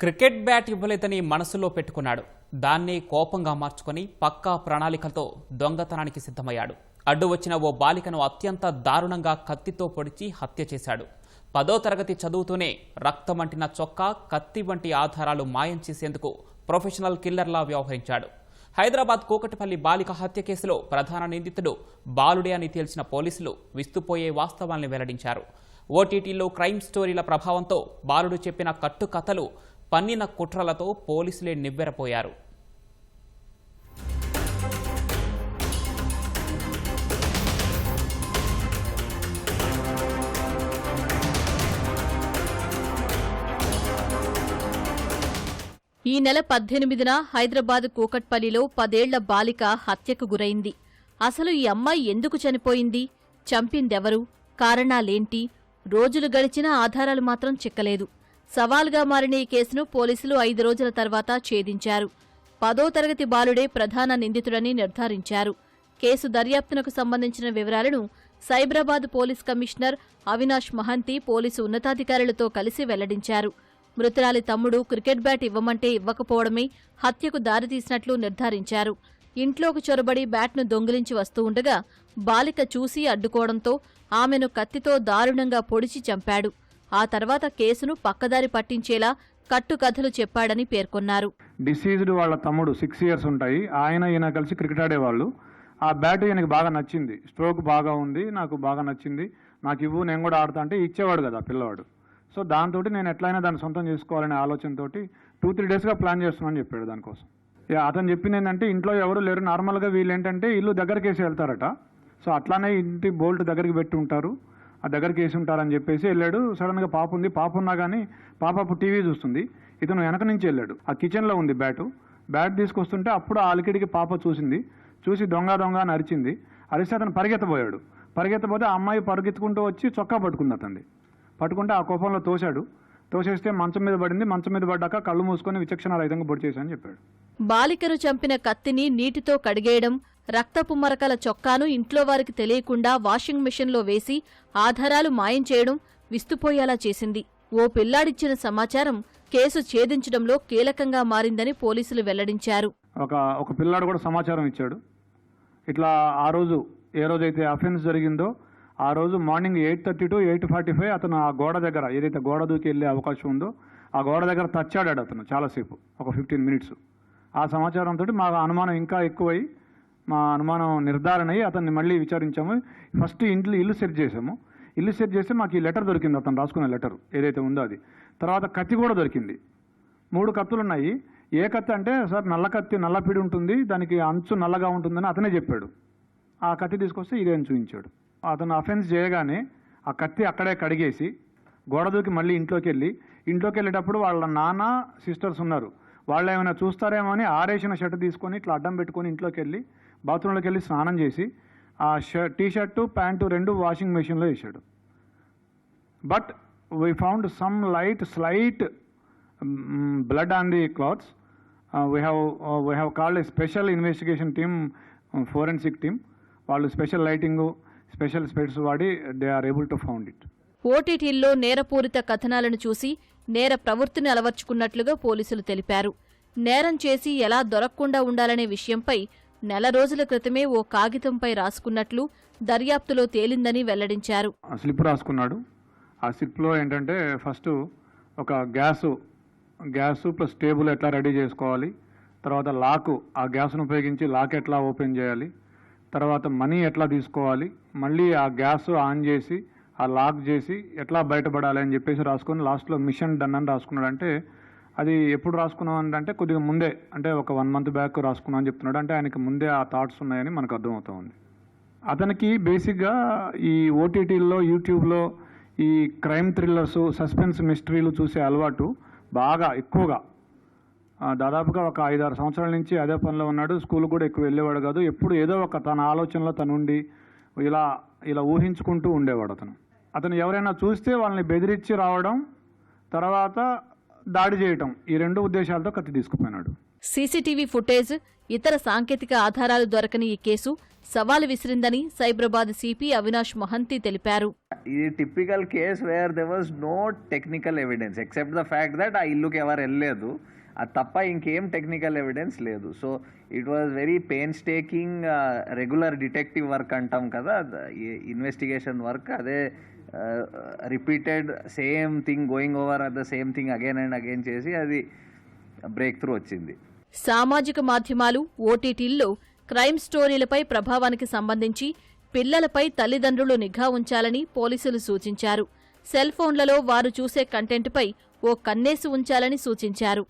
Cricket bat ఇవ్వలేదని మనసులో పెట్టుకున్నాడు. దాన్నే కోపంగా మార్చుకొని పక్కా ప్రణాళికలతో దొంగతనానికి సిద్ధమయ్యాడు. అడ్డు వచ్చిన ఓ బాలికను అత్యంత దారుణంగా కత్తితో పొడిచి హత్య చేశాడు. పదో తరగతి చదువుతూనే రక్తమంటిన చొక్కా కత్తి వంటి ఆధారాలు మాయం చేసేందుకు ప్రొఫెషనల్ కిల్లర్లా వ్యవహరించాడు. హైదరాబాద్ కూకటిపల్లి బాలిక హత్య కేసులో ప్రధాన నిందితుడు బాలుడే అని తేల్చిన పోలీసులు విస్తుపోయే వాస్తవాల్ని వెల్లడించారు. ఓటీటీలో క్రైమ్ స్టోరీల ప్రభావంతో బాలుడు చెప్పిన కట్టుకథలు పన్నిన కుట్రలతో పోలీసులే నివ్వెరపోయారు. ఈ నెల పద్దెనిమిదిన హైదరాబాద్ కూకట్పల్లిలో పదేళ్ళ బాలిక హత్యకు గురైంది. అసలు ఈ అమ్మాయి ఎందుకు చనిపోయింది? చంపిందెవరు? కారణాలేంటి? రోజులు గడిచినా ఆధారాలు మాత్రం చిక్కలేదు. సవాల్గా మారిన ఈ కేసును పోలీసులు ఐదు రోజుల తర్వాత ఛేదించారు. పదో తరగతి బాలుడే ప్రధాన నిందితుడని నిర్ధారించారు. కేసు దర్యాప్తునకు సంబంధించిన వివరాలను Cyberabad police commissioner Avinash Mohanty police ఉన్నతాధికారులతో కలిసి వెల్లడించారు. మృతురాలి తమ్ముడు క్రికెట్ బ్యాట్ ఇవ్వమంటే ఇవ్వకపోవడమే హత్యకు దారితీసినట్లు నిర్ధారించారు. ఇంట్లోకి చొరబడి బ్యాట్ను దొంగిలించి వస్తూ ఉండగా బాలిక చూసి అడ్డుకోవడంతో ఆమెను కత్తితో దారుణంగా పొడిచి చంపాడు. ఆ తర్వాత కేసును పక్కదారి పట్టించేలా కట్టుకథలు చెప్పాడని పేర్కొన్నారు. డిసీజ్డ్ వాళ్ళ తమ్ముడు సిక్స్ ఇయర్స్ ఉంటాయి. ఆయన ఈయన కలిసి క్రికెట్ ఆడేవాళ్ళు. ఆ బ్యాట్ ఈయనకి బాగా నచ్చింది. స్ట్రోక్ బాగా ఉంది. నాకు బాగా నచ్చింది. నాకు ఇవ్వు నేను కూడా ఆడతా అంటే ఇచ్చేవాడు కదా పిల్లవాడు. సో దాంతో నేను ఎట్లయినా దాన్ని సొంతం చేసుకోవాలనే ఆలోచనతో టూ త్రీ డేస్గా ప్లాన్ చేస్తున్నాను చెప్పాడు దానికోసం. ఇక అతను చెప్పింది ఏంటంటే ఇంట్లో ఎవరు లేరు. నార్మల్గా వీళ్ళు ఏంటంటే ఇల్లు దగ్గరికి వేసి వెళ్తారట. సో అట్లానే ఇంటి బోల్ట్ దగ్గరికి పెట్టి ఉంటారు. ఆ దగ్గరికి వేసి ఉంటారని చెప్పేసి వెళ్ళాడు. సడన్గా పాప ఉంది. పాప ఉన్నా కానీ పాప అప్పుడు టీవీ చూస్తుంది. ఇతను వెనక నుంచి వెళ్ళాడు. ఆ కిచెన్లో ఉంది బ్యాటు. బ్యాట్ తీసుకొస్తుంటే అప్పుడు ఆ అలికిడికి పాప చూసింది. చూసి దొంగ దొంగ అని అరిచింది. అరిస్తే అతను పరిగెత్తబోయాడు. పరిగెత్తపోతే ఆ అమ్మాయి పరుగెత్తుకుంటూ వచ్చి చొక్కా పట్టుకుంది అతన్ని. పట్టుకుంటే ఆ కోపంలో తోశాడు. తోసేస్తే మంచం మీద పడింది. మంచం మీద పడ్డాక కళ్ళు మూసుకొని విచక్షణ రహితంగా పొడి చేశాను చెప్పాడు. బాలికను చంపిన కత్తిని నీటితో కడిగేయడం రక్తపు మరకల చొక్కాను ఇంట్లో వారికి తెలియకుండా వాషింగ్ మెషిన్లో వేసి ఆధారాలు మాయం చేయడం విస్తుపోయేలా చేసింది. ఓ పిల్లాడిచ్చిన సమాచారం కేసు ఛేదించడంలో కీలకంగా మారిందని పోలీసులు వెల్లడించారు. ఒక ఒక పిల్లాడు కూడా సమాచారం ఇచ్చాడు. ఇట్లా ఆ రోజు ఏ రోజైతే అఫెన్స్ జరిగిందో ఆ రోజు morning eight thirty to eight forty five అతను ఆ గోడ దగ్గర ఏదైతే గోడ దూకి వెళ్ళే అవకాశం ఉందో ఆ గోడ దగ్గర తచ్చాడాడు అతను చాలాసేపు ఒక ఫిఫ్టీన్ మినిట్స్. ఆ సమాచారంతో మా అనుమానం ఇంకా ఎక్కువై మా అనుమానం నిర్ధారణ అయ్యి అతన్ని మళ్ళీ విచారించాము. ఫస్ట్ ఇంట్లో ఇల్లు సెట్ చేసాము ఇల్లు సెట్ చేస్తే మాకు ఈ లెటర్ దొరికింది. అతను రాసుకున్న లెటర్ ఏదైతే ఉందో అది. తర్వాత కత్తి కూడా దొరికింది. మూడు కత్తులు ఉన్నాయి. ఏ కత్తి అంటే సార్ నల్ల కత్తి నల్ల పిడి ఉంటుంది. దానికి అంచు నల్లగా ఉంటుందని అతనే చెప్పాడు. ఆ కత్తి తీసుకొస్తే ఇదే అని చూపించాడు. అతను అఫెన్స్ చేయగానే ఆ కత్తి అక్కడే కడిగేసి గోడ దూకి మళ్ళీ ఇంట్లోకి వెళ్ళి ఇంట్లోకి వెళ్ళేటప్పుడు వాళ్ళ నాన్న సిస్టర్స్ ఉన్నారు. వాళ్ళు ఏమైనా చూస్తారేమో అని ఆరేసిన షర్ట్ తీసుకొని ఇట్లా అడ్డం పెట్టుకొని ఇంట్లోకి వెళ్ళి బాత్రూంలోకి వెళ్ళి స్నానం చేసి ఆ షర్ట్ టీ షర్టు ప్యాంటు రెండు వాషింగ్ మెషిన్లో వేసాడు but we found some light slight blood on the clothes. We have we have called a special investigation team forensic team. వాళ్ళు స్పెషల్ లైటింగ్ స్పెషల్ స్పెట్స్ వాడి they are able to found it. ఓటీటీల్లో నేరపూరిత కథనాలను చూసి నేర ప్రవృత్తిని అలవర్చుకున్నట్లుగా పోలీసులు తెలిపారు. నేరం చేసి ఎలా దొరక్కుండా ఉండాలనే విషయంపై నెల రోజుల క్రితమే ఓ కాగితంపై రాసుకున్నట్లు దర్యాప్తులో తేలిందని వెల్లడించారు. ఆ స్లిప్ రాసుకున్నాడు. ఆ స్లిప్లో ఏంటంటే ఫస్ట్ ఒక గ్యాసు గ్యాసు ప్లస్ టేబుల్ ఎట్లా రెడీ చేసుకోవాలి తర్వాత లాకు ఆ గ్యాస్ను ఉపయోగించి లాక్ ఎట్లా ఓపెన్ చేయాలి తర్వాత మనీ ఎట్లా తీసుకోవాలి మళ్ళీ ఆ గ్యాస్ ఆన్ చేసి ఆ లాక్ చేసి ఎట్లా బయటపడాలి అని చెప్పేసి రాసుకొని లాస్ట్లో మిషన్ డన్ అని రాసుకున్నాడు అంటే అది ఎప్పుడు రాసుకున్నాం అంటే కొద్దిగా ముందే అంటే ఒక వన్ మంత్ బ్యాక్ రాసుకున్నాం అని చెప్తున్నాడు. అంటే ఆయనకి ముందే ఆ థాట్స్ ఉన్నాయని మనకు అర్థమవుతా ఉంది. అతనికి బేసిక్గా ఈ ఓటీటీల్లో యూట్యూబ్లో ఈ క్రైమ్ థ్రిల్లర్స్ సస్పెన్స్ మిస్టరీలు చూసే అలవాటు బాగా ఎక్కువగా. దాదాపుగా ఒక ఐదారు సంవత్సరాల నుంచి అదే పనిలో ఉన్నాడు. స్కూల్ కూడా ఎక్కువ వెళ్ళేవాడు కాదు. ఎప్పుడు ఏదో ఒక తన ఆలోచనలో తనుండి ఇలా ఇలా ఊహించుకుంటూ ఉండేవాడు అతను. అతను ఎవరైనా చూస్తే వాళ్ళని బెదిరించి రావడం తర్వాత దాడి చేయటం ఈ రెండు ఉద్దేశాలతో కత్తి తీసుకుపోయినాడు. సీసీటీవీ ఫుటేజ్ ఇతర సాంకేతిక ఆధారాలు దొరకని ఈ కేసు సవాలు విసిరిందని సైబరాబాద్ సిపి అవినాష్ మొహంతి తెలిపారు. ఇది typical case where there was no technical evidence except the fact that ఆ ఇల్లుకి ఎవరు వెళ్ళలేదు. అది తప్ప ఇంకేం టెక్నికల్ ఎవిడెన్స్ లేదు. So it was very painstaking regular detective work అంటాం కదా ఇన్వెస్టిగేషన్ వర్క్ అదే repeated same thing going over at the same thing again and again చేసి అది బ్రేక్ త్రూ వచ్చింది. సామాజిక మాధ్యమాలు ఓటీటీల్లో క్రైమ్ స్టోరీలపై ప్రభావానికి సంబంధించి పిల్లలపై తల్లిదండ్రులు నిఘా ఉంచాలని పోలీసులు సూచించారు. సెల్ ఫోన్లలో వారు చూసే కంటెంట్పై ఓ కన్నేసి ఉంచాలని సూచించారు.